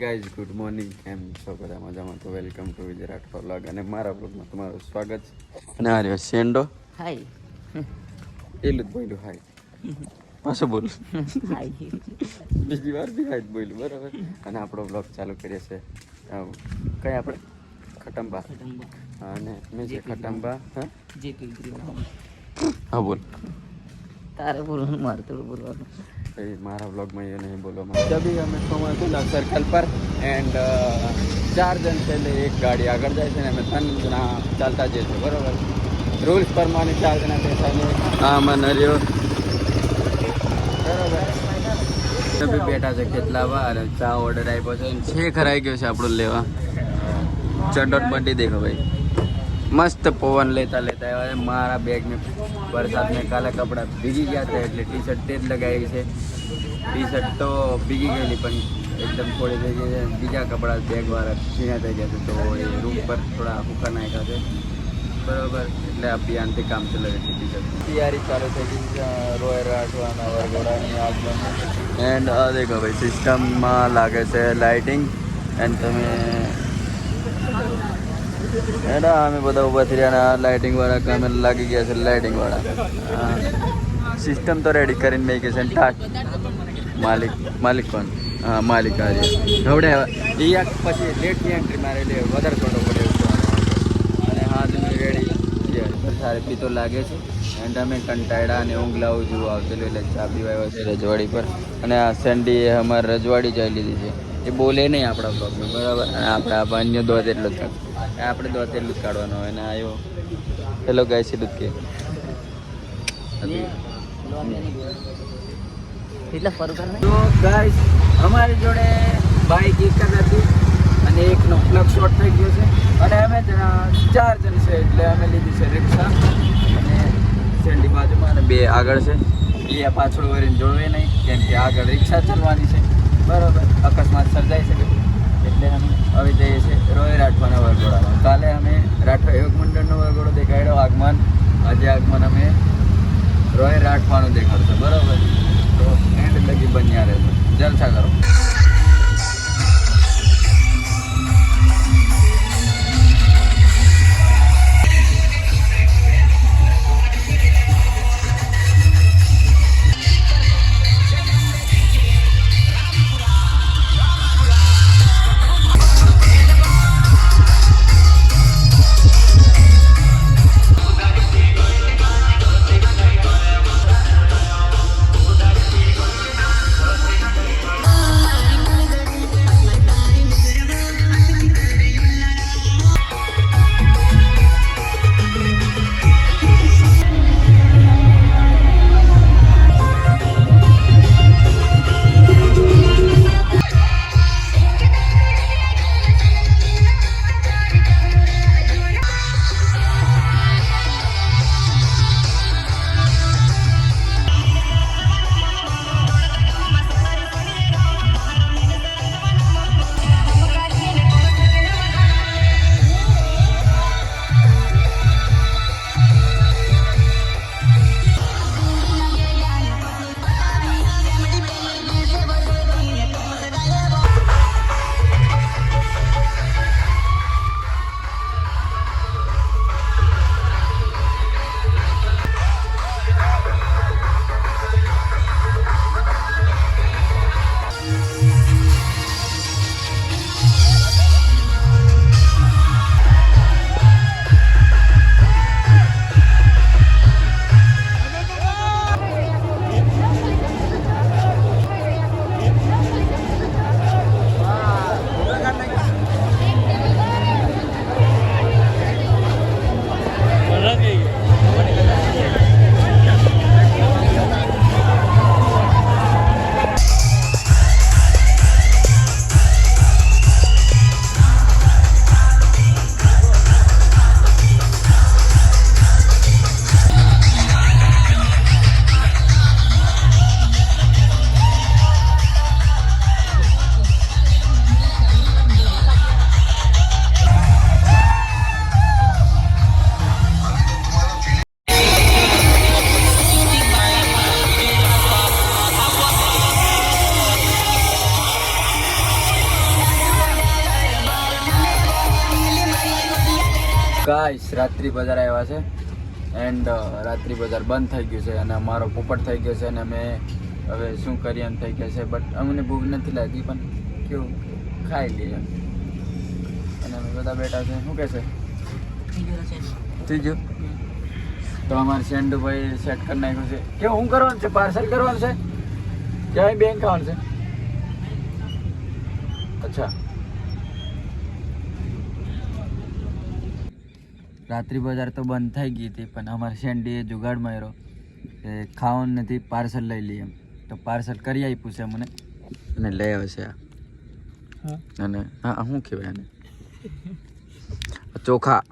Guys good morning કેમ છો બધા? મજામાં? તો welcome to Vijay Rathwa vlog અને મારા બ્લોગમાં તમારું સ્વાગત છે. અને આ રહ્યો સેન્ડો હાય એલું જ બોલ્યું હાય પાછું બોલ. હાય બીજી વાર બી હાય જ બોલ્યું બરાબર? અને આપણો બ્લોગ ચાલુ કરીએ છે. કઈ આપણે? ખટંબા. અને મેં જે ખટંબા હા? જે પીપરી હા બોલ. તારે બોલવાનું મારે તો બોલવાનું. એ મારા વ્લોગમાં એ નહીં બોલવામાં જબી અમે સોમનાથના સર્કલ પર. એન્ડ ચાર જણ છે એટલે એક ગાડી આગળ જાય છે ને અમે ત્રણ જણા ચાલતા જઈએ છીએ બરાબર? રૂલ્સ પ્રમાણે ચાર જણા હા મને રહ્યો. બરોબર. બેઠા છે કેટલા વાર ચા ઓર્ડર આપ્યો છે છે ખરાઈ ગયો છે આપણું લેવા. ચડોટ બંડી દેખો ભાઈ. મસ્ત પવન લેતા લેતા આવ્યા મારા બેગ में વરસાદને કાલા કપડાં ભીગી ગયા હતા એટલે ટી શર્ટ તે જ લગાવી છે. ટી શર્ટ તો ભીગી ગયેલી પણ એકદમ થોડી થઈ ગઈ છે. બીજા કપડાં બેગવાળા છીણા થઈ ગયા તો એ રૂમ પર થોડા હુકા નાખ્યા છે. બરાબર. એટલે અભિયાનથી કામ ચલાવે છે ટી શર્ટ તૈયારી ચાલુ થઈ ગઈ રોયર રાઠવાના વરઘોડાની આગમન એન્ડ આ દેખો ભાઈ સિસ્ટમમાં લાગે છે લાઇટિંગ એન્ડ તમે એના અમે બધા ઊભા થઈ રહ્યા લાઇટિંગ વાળા કામે લાગી ગયા છે લાઇટિંગ વાળા. સિસ્ટમ તો રેડી કરીને મેં કે છે ટાટ માલિક માલિક કોણ? હા, માલિક આ રહ્યા. હવડે એ પછી લેટની એન્ટ્રી મારે એટલે વધારે પડો પડે એવું અને હા, તમે રેડી સારી, પીતો લાગે છે. એન્ડ અમે કંટાળા અને ઊંઘ લાવું જેવું આવતેલું એટલે ચા પીવા આવ્યો છે રજવાડી પર. અને આ સેન્ડીએ અમારે રજવાડી જઈ લીધી છે. એ બોલે નહીં આપણા પ્રોબ્લેમ બરાબર? અને આપણે આપણે અન્ય દોત એટલું જ આપણે દોત એટલું જ કાઢવાનો હોય અને આવ્યો હેલો ગાય છે દૂધ કે. અમારી જોડે બાઇક એક જ હતી અને એકનો પ્લગ શોર્ટ થઈ ગયો છે. અને અમે ચાર જણ છે એટલે અમે લીધી છે રિક્ષા અને સેન્ડી બાજુમાં અને બે આગળ છે. એ પાછળ વળીને જોડવે નહીં કેમ કે આગળ રિક્ષા ચાલવાની છે. બરાબર. અકસ્માત સર્જાઈ શકે. એટલે અમે હવે જઈએ છીએ રોય રાઠવાના વરઘોડામાં. કાલે અમે રાઠવા યોગ મંડળનો વરઘોડો દેખાડ્યો, આગમન. આજે આગમન અમે રોય રાઠવાનું દેખાડશે. બરાબર? તો એન્ડ લગી બન્યા રહે જલસા કરો. ગાઈસ, રાત્રિ બજાર આવ્યા છે. એન્ડ રાત્રિ બજાર બંધ થઈ ગયું છે અને અમારો પોપટ થઈ ગયો છે અને અમે હવે શું કરીએ એમ થઈ ગયા છે. બટ અમને ભૂખ નથી લાગી, પણ કેવું, ખાઈ લઈએ અને અમે બધા બેઠા છે. શું કહે છે? ત્રીજું? તો અમારે સેન્ડુભાઈ સેટ કરી નાખ્યું છે. કેવું શું કરવાનું છે? પાર્સલ કરવાનું છે? ક્યાંય બેંક આવવાનું છે? અચ્છા. રાત્રિ બજાર તો બંધ થઈ ગઈ હતી પણ અમારે શેન્ડીએ જુગાડ માર્યો એ ખાવાનું નથી પાર્સલ લઈ લઈએ એમ. તો પાર્સલ કરી આપ્યું છે મને અને લઈ આવશે આ. અને હા શું કહેવાય એને ચોખા.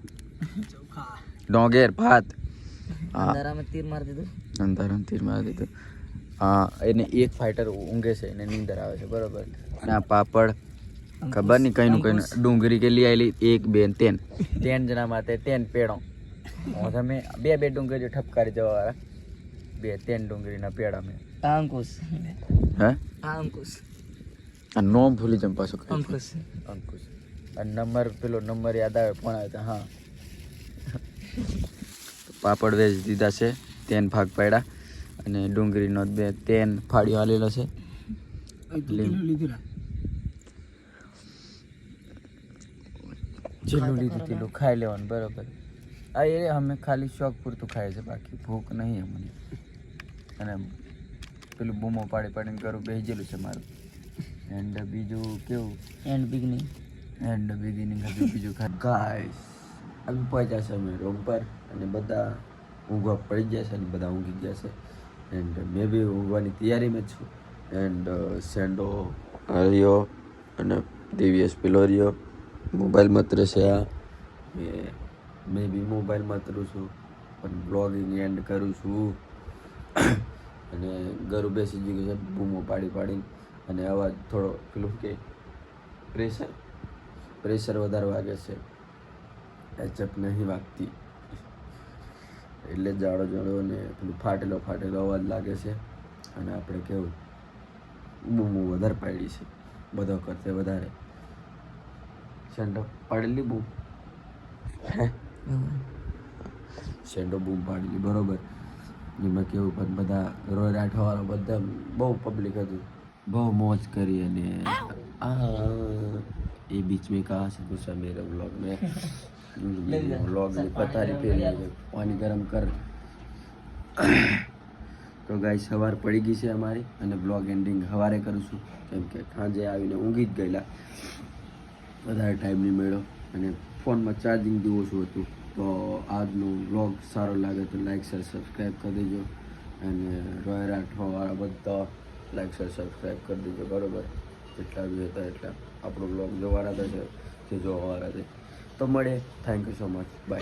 ડોંગેર ભાત. અંધારામાં તીર મારી દીધું. અંધારામ તીર મારી દીધું. એને એક ફાઇટર ઊંઘે છે એને નીંદર આવે છે બરાબર. અને આ પાપડ ખબર નહીં કઈનું કઈ ડુંગળી કે લઈ આવેલી એક બે તેન. તેન જણા માટે તેન પેડો. તમે બે બે ડુંગળી ઠપકારી જવા વાળા. બે તેન ડુંગળીના પેડા મેં. અંકુશ. હે? અંકુશ. આ નોમ ભૂલી જમ પાછો અંકુશ. અંકુશ. અને નંબર પેલો નંબર યાદ આવે પણ આવે તો હા. પાપડ વેચ દીધા છે તેન ભાગ પાડ્યા. અને ડુંગળીનો બે તેન ફાળ્યો આલેલો છે. જેટલું લીધું તેટલું ખાઈ લેવાનું બરાબર. આ એ અમે ખાલી શોખ પૂરતું ખાઈએ છે બાકી ભૂખ નહીં અમને. અને પેલું બૂમો પાડી પાડીને ઘરું બેસેલું છે મારું. એન્ડ બીજું કેવું? એન્ડ બિગનિંગ એન્ડ બિગિનિંગ હતું બીજું ગાઈસ અમે પહોંચ્યા છે અમે રૂમ પર અને બધા ઊંઘવા પડી ગયા છે અને બધા ઊંઘી ગયા છે. એન્ડ મેં બી ઊંઘવાની તૈયારીમાં જ છું. એન્ડ સેન્ડો હરિયો અને દિવ્યેશ પેલો રહ્યો મોબાઈલ માત્ર છે આ. મેં બી મોબાઈલ માતરું છું, પણ બ્લોગિંગ એન્ડ કરું છું. અને ઘરું બેસી ગયું છે, બૂમો પાડી પાડીને. અને અવાજ થોડો, પેલું કે પ્રેશર પ્રેશર વધારે વાગે છે. એચપ નહીં વાગતી. એટલે જાડો જાડો અને પેલું ફાટેલો ફાટેલો અવાજ લાગે છે. અને આપણે કેવું, બૂમો વધારે પાડી છે. બધો કરતે વધારે. શેન્ડો પાડેલી બૂમ. શેન્ડો બૂમ પાડેલી બરોબર. એમાં કેવું પણ બધા રોય રાઠવાળા બધા બહુ પબ્લિક હતું. બહુ મોજ કરી અને એ બીચ મેં કહા છે ગુસ્સા મેરા વ્લોગ મેં. વ્લોગ ને પથારી ફેરી પાણી ગરમ કર. તો ગાય સવાર પડી ગઈ છે અમારી અને બ્લોગ એન્ડિંગ સવારે કરું છું. કેમ કે ખાંજે આવીને ઊંઘી જ ગયેલા. વધારે ટાઈમ નહીં મળ્યો. અને ફોનમાં ચાર્જિંગ બી ઓછું હતું. તો આજનો બ્લોગ સારો લાગે તો લાઇક શેર સબસ્ક્રાઈબ કરી દેજો. અને રોય રાઠવાવાળા બધા લાઇક શેર સબસ્ક્રાઈબ કરી દેજો. બરોબર? જેટલા બી હતા એટલા. આપણો બ્લોગ જોવાના થશે જે જોવાવાળા છે. તો મળે thank you so much bye